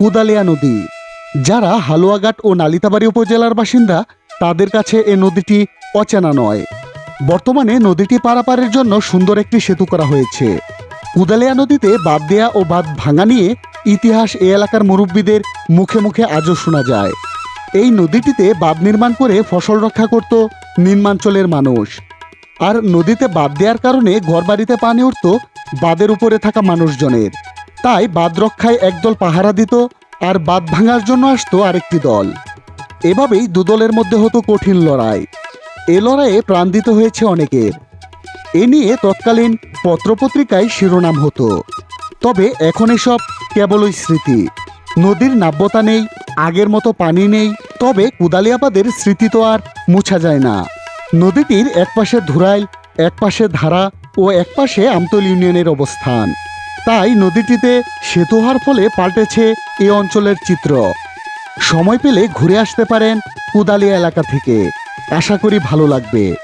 কুদালিয়া নদী। যারা হালুয়াঘাট ও নালিতাবাড়ি উপজেলার বাসিন্দা, তাদের কাছে এ নদীটি অচেনা নয়। বর্তমানে নদীটি পারাপারের জন্য সুন্দর একটি সেতু করা হয়েছে। কুদালিয়া নদীতে বাদ দেয়া ও বাদ ভাঙা নিয়ে ইতিহাস এ এলাকার মুরব্বীদের মুখে মুখে আজও শোনা যায়। এই নদীটিতে বাঁধ নির্মাণ করে ফসল রক্ষা করত নিম্নাঞ্চলের মানুষ। আর নদীতে বাঁধ দেওয়ার কারণে ঘরবাড়িতে পানি উঠত বাঁধের উপরে থাকা মানুষজনের। তাই বাঁধ রক্ষায় একদল পাহারা দিত আর বাঁধ ভাঙার জন্য আসতো আরেকটি দল। এভাবেই দুদলের মধ্যে হতো কঠিন লড়াই। এ লড়াইয়ে প্রাণ দিতে হয়েছে অনেকের। এ নিয়ে তৎকালীন পত্রপত্রিকায় শিরোনাম হতো। তবে এখন এসব কেবলই স্মৃতি। নদীর নাব্যতা নেই, আগের মতো পানি নেই, তবে কুদালিয়াবাদের স্মৃতি তো আর মুছা যায় না। নদীটির একপাশে ধুরাইল, একপাশে ধারা ও একপাশে আমতল ইউনিয়নের অবস্থান। তাই নদীটিতে সেতু হওয়ার ফলে পাল্টেছে এ অঞ্চলের চিত্র। সময় পেলে ঘুরে আসতে পারেন কুদালিয়া এলাকা থেকে। আশা করি ভালো লাগবে।